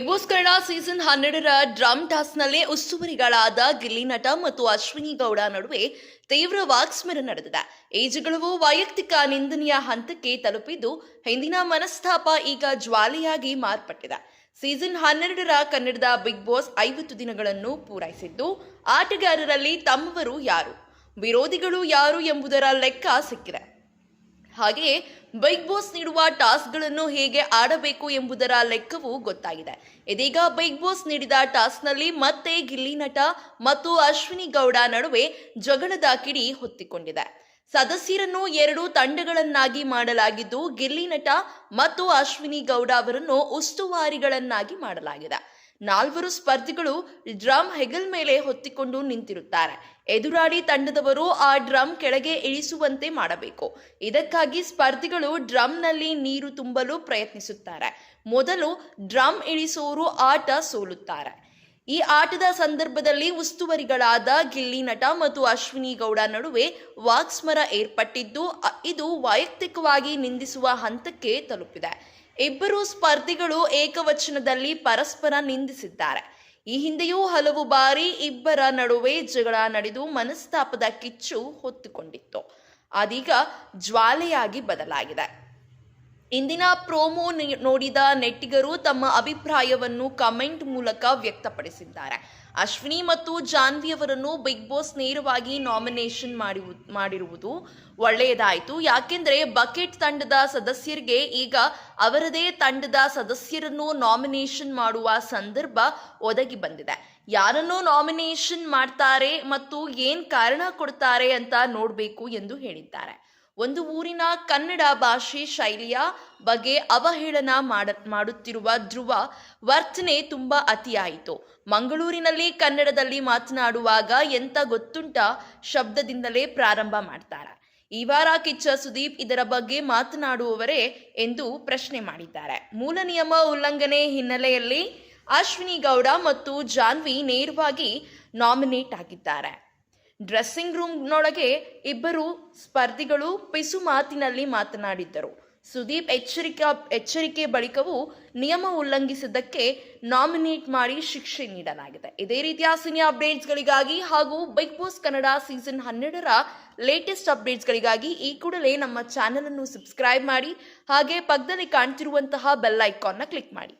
Big Boss Kannada season ಹನ್ನೆರಡರ drum ಟಾಸ್ನಲ್ಲಿ ಉಸ್ತುವರಿಗಳಾದ ಗಿಲ್ಲಿ ನಟ ಮತ್ತು ಅಶ್ವಿನಿ ಗೌಡ ನಡುವೆ ತೀವ್ರ ವಾಕ್ಸ್ಮರ ನಡೆದಿದೆ. ಈ ಜಗಳವು ವೈಯಕ್ತಿಕ ನಿಂದನೆಯ ಹಂತಕ್ಕೆ ತಲುಪಿದ್ದು ಹಿಂದಿನ ಮನಸ್ತಾಪ ಈಗ ಜ್ವಾಲೆಯಾಗಿ ಮಾರ್ಪಟ್ಟಿದೆ. ಸೀಸನ್ ಹನ್ನೆರಡರ ಕನ್ನಡದ ಬಿಗ್ ಬಾಸ್ ಐವತ್ತು ದಿನಗಳನ್ನು ಪೂರೈಸಿದ್ದು ಆಟಗಾರರಲ್ಲಿ ತಮ್ಮವರು ಯಾರು? ವಿರೋಧಿಗಳು ಯಾರು ಎಂಬುದರ ಲೆಕ್ಕ ಸಿಕ್ಕಿದೆ. ಹಾಗೆಯೇ ಬಿಗ್ ಬಾಸ್ ನೀಡುವ ಟಾಸ್ಕ್ಗಳನ್ನು ಹೇಗೆ ಆಡಬೇಕು ಎಂಬುದರ ಲೆಕ್ಕವೂ ಗೊತ್ತಾಗಿದೆ. ಇದೀಗ ಬಿಗ್ ಬಾಸ್ ನೀಡಿದ ಟಾಸ್ಕ್ನಲ್ಲಿ ಮತ್ತೆ ಗಿಲ್ಲಿ ನಟ ಮತ್ತು ಅಶ್ವಿನಿ ಗೌಡ ನಡುವೆ ಜಗಳದ ಕಿಡಿ ಹೊತ್ತಿಕೊಂಡಿದೆ. ಸದಸ್ಯರನ್ನು ಎರಡು ತಂಡಗಳನ್ನಾಗಿ ಮಾಡಲಾಗಿದ್ದು, ಗಿಲ್ಲಿ ನಟ ಮತ್ತು ಅಶ್ವಿನಿ ಗೌಡ ಅವರನ್ನು ಉಸ್ತುವಾರಿಗಳನ್ನಾಗಿ ಮಾಡಲಾಗಿದೆ. ನಾಲ್ವರು ಸ್ಪರ್ಧಿಗಳು ಡ್ರಮ್ ಹೆಗಲ್ ಮೇಲೆ ಹೊತ್ತಿಕೊಂಡು ನಿಂತಿರುತ್ತಾರೆ. ಎದುರಾಳಿ ತಂಡದವರು ಆ ಡ್ರಮ್ ಕೆಳಗೆ ಇಳಿಸುವಂತೆ ಮಾಡಬೇಕು. ಇದಕ್ಕಾಗಿ ಸ್ಪರ್ಧಿಗಳು ಡ್ರಮ್ನಲ್ಲಿ ನೀರು ತುಂಬಲು ಪ್ರಯತ್ನಿಸುತ್ತಾರೆ. ಮೊದಲು ಡ್ರಮ್ ಇಳಿಸುವವರು ಆಟ ಸೋಲುತ್ತಾರೆ. ಈ ಆಟದ ಸಂದರ್ಭದಲ್ಲಿ ಉಸ್ತುವರಿಗಳಾದ ಗಿಲ್ಲಿ ನಟ ಮತ್ತು ಅಶ್ವಿನಿ ಗೌಡ ನಡುವೆ ವಾಕ್ಸ್ಮರ ಏರ್ಪಟ್ಟಿದ್ದು ಇದು ವೈಯಕ್ತಿಕವಾಗಿ ನಿಂದಿಸುವ ಹಂತಕ್ಕೆ ತಲುಪಿದೆ. ಇಬ್ಬರು ಸ್ಪರ್ಧಿಗಳು ಏಕವಚನದಲ್ಲಿ ಪರಸ್ಪರ ನಿಂದಿಸಿದ್ದಾರೆ. ಈ ಹಿಂದೆಯೂ ಹಲವು ಬಾರಿ ಇಬ್ಬರ ನಡುವೆ ಜಗಳ ನಡೆದು ಮನಸ್ತಾಪದ ಕಿಚ್ಚು ಹೊತ್ತುಕೊಂಡಿತ್ತು. ಅದೀಗ ಜ್ವಾಲೆಯಾಗಿ ಬದಲಾಗಿದೆ. ಇಂದಿನ ಪ್ರೋಮೋ ನೋಡಿದ ನೆಟ್ಟಿಗರು ತಮ್ಮ ಅಭಿಪ್ರಾಯವನ್ನು ಕಮೆಂಟ್ ಮೂಲಕ ವ್ಯಕ್ತಪಡಿಸಿದ್ದಾರೆ. ಅಶ್ವಿನಿ ಮತ್ತು ಜಾನ್ವಿ ಅವರನ್ನು ಬಿಗ್ ಬಾಸ್ ನೇರವಾಗಿ ನಾಮಿನೇಷನ್ ಮಾಡಿ ಮಾಡಿರುವುದು ಒಳ್ಳೆಯದಾಯಿತು. ಯಾಕೆಂದರೆ ಬಕೆಟ್ ತಂಡದ ಸದಸ್ಯರಿಗೆ ಈಗ ಅವರದೇ ತಂಡದ ಸದಸ್ಯರನ್ನು ನಾಮಿನೇಷನ್ ಮಾಡುವ ಸಂದರ್ಭ ಒದಗಿ ಬಂದಿದೆ. ಯಾರನ್ನು ನಾಮಿನೇಷನ್ ಮಾಡ್ತಾರೆ ಮತ್ತು ಏನು ಕಾರಣ ಕೊಡ್ತಾರೆ ಅಂತ ನೋಡಬೇಕು ಎಂದು ಹೇಳಿದ್ದಾರೆ. ಒಂದು ಊರಿನ ಕನ್ನಡ ಭಾಷೆ ಶೈಲಿಯ ಬಗ್ಗೆ ಅವಹೇಳನ ಮಾಡ, ಮಾಡುತ್ತಿರುವ ಧ್ರುವ ವರ್ತನೆ ತುಂಬ ಅತಿಯಾಯಿತು. ಮಂಗಳೂರಿನಲ್ಲಿ ಕನ್ನಡದಲ್ಲಿ ಮಾತನಾಡುವಾಗ ಎಂತ ಗೊತ್ತುಂಟ ಶಬ್ದದಿಂದಲೇ ಪ್ರಾರಂಭ ಮಾಡ್ತಾರೆ. ಈ ವಾರ ಕಿಚ್ಚ ಸುದೀಪ್ ಇದರ ಬಗ್ಗೆ ಮಾತನಾಡುವವರೇ ಎಂದು ಪ್ರಶ್ನೆ ಮಾಡಿದ್ದಾರೆ. ಮೂಲ ನಿಯಮ ಉಲ್ಲಂಘನೆ ಹಿನ್ನೆಲೆಯಲ್ಲಿ ಅಶ್ವಿನಿ ಗೌಡ ಮತ್ತು ಜಾನ್ವಿ ನೇರವಾಗಿ ನಾಮಿನೇಟ್ ಆಗಿದ್ದಾರೆ. ಡ್ರೆಸ್ಸಿಂಗ್ ರೂಮ್ನೊಳಗೆ ಇಬ್ಬರು ಸ್ಪರ್ಧಿಗಳು ಪಿಸು ಮಾತಿನಲ್ಲಿ ಮಾತನಾಡಿದ್ದರು. ಸುದೀಪ್ ಎಚ್ಚರಿಕೆ ಎಚ್ಚರಿಕೆ ಬಳಿಕವೂ ನಿಯಮ ಉಲ್ಲಂಘಿಸಿದ್ದಕ್ಕೆ ನಾಮಿನೇಟ್ ಮಾಡಿ ಶಿಕ್ಷೆ ನೀಡಲಾಗಿದೆ. ಇದೇ ರೀತಿಯ ಸಿನಿ ಅಪ್ಡೇಟ್ಸ್ಗಳಿಗಾಗಿ ಹಾಗೂ ಬಿಗ್ ಬಾಸ್ ಕನ್ನಡ ಸೀಸನ್ ಹನ್ನೆರಡರ ಲೇಟೆಸ್ಟ್ ಅಪ್ಡೇಟ್ಸ್ಗಳಿಗಾಗಿ ಈ ಕೂಡಲೇ ನಮ್ಮ ಚಾನೆಲ್ ಅನ್ನು ಸಬ್ಸ್ಕ್ರೈಬ್ ಮಾಡಿ ಹಾಗೆ ಪಕ್ಕದಲ್ಲಿ ಕಾಣ್ತಿರುವಂತಹ ಬೆಲ್ ಐಕಾನ್ನ ಕ್ಲಿಕ್ ಮಾಡಿ.